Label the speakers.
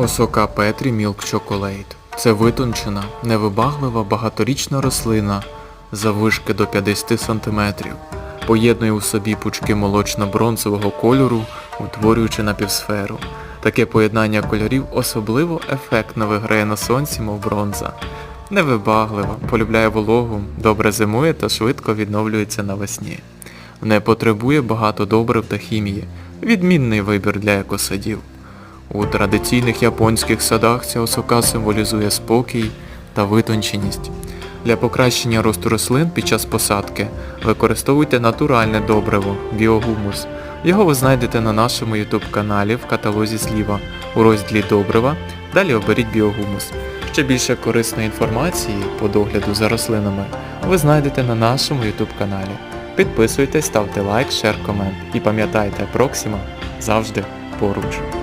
Speaker 1: Осока Петрі Мілк Чоколейт. Це витончена, невибаглива багаторічна рослина заввишки до 50 см. Поєднує у собі пучки молочно-бронзового кольору, утворюючи напівсферу. Таке поєднання кольорів особливо ефектно виграє на сонці, мов бронза. Невибаглива, полюбляє вологу, добре зимує та швидко відновлюється навесні. Не потребує багато добрив та хімії. Відмінний вибір для екосадів. У традиційних японських садах ця осока символізує спокій та витонченість. Для покращення росту рослин під час посадки використовуйте натуральне добриво біогумус. Його ви знайдете на нашому YouTube каналі в каталозі зліва у розділі добрива. Далі оберіть біогумус. Ще більше корисної інформації по догляду за рослинами ви знайдете на нашому YouTube каналі. Підписуйтесь, ставте лайк, шер, комент і пам'ятайте, Проксима завжди поруч.